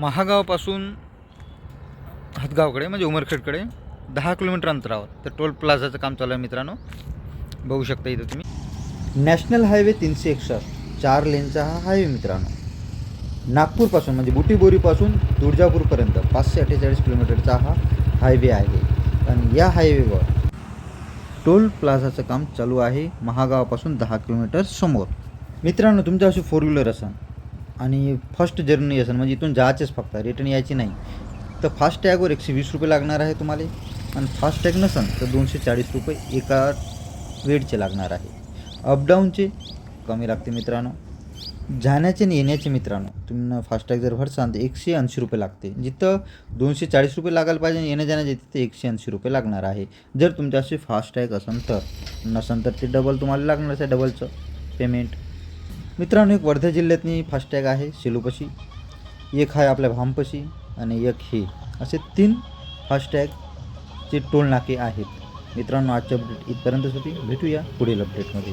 महागावपासून हातगावकडे म्हणजे उमरखेडकडे दहा किलोमीटर अंतरावर. तर टोल प्लाझाचं काम चालू आहे मित्रांनो. बघू शकता इथं तुम्ही. नॅशनल हायवे तीनशे एकसष्ट चार लेनचा हा हायवे मित्रांनो. नागपूरपासून म्हणजे बुटीबोरीपासून तुळजापूरपर्यंत पाचशे अठ्ठेचाळीस किलोमीटरचा हा हायवे आहे. आणि या हायवेवर टोल प्लाझाचं काम चालू आहे महागावापासून दहा किलोमीटर समोर. मित्रांनो तुमच्या अशी फोर व्हीलर असेल आणि फर्स्ट जर्नी असेल म्हणजे इथून जायचेच फक्त रिटर्न यायची नाही. तर फास्टॅगवर एकशे वीस रुपये लागणार आहे तुम्हाला. आणि फास्टॅग नसेल तर दोनशे चाळीस रुपये एका वेळचे लागणार आहे. अपडाऊनचे कमी लागते मित्रांनो. जाण्याचे आणि येण्याचे मित्रांनो तुम्ही फास्टॅग जर भरसाल तर एकशे ऐंशी रुपये लागते. जिथं दोनशे चाळीस रुपये लागायला पाहिजे आणि येण्या जाण्याचे तिथे एकशे ऐंशी रुपये लागणार आहे. जर तुमच्याशी फास्टॅग असेल तर नसेल तर ते डबल तुम्हाला लागणारच आहे डबलचं पेमेंट मित्रांनो एक वर्धा जिल्ह्यातनी फास्टॅग आहे शेलूपाशी एक आहे आपल्या भामपशी आणि एक हे. असे तीन फास्टॅगचे टोल नाके आहेत. मित्रांनो आजच्या अपडेट इथपर्यंतच होती. भेटूया पुढील अपडेटमध्ये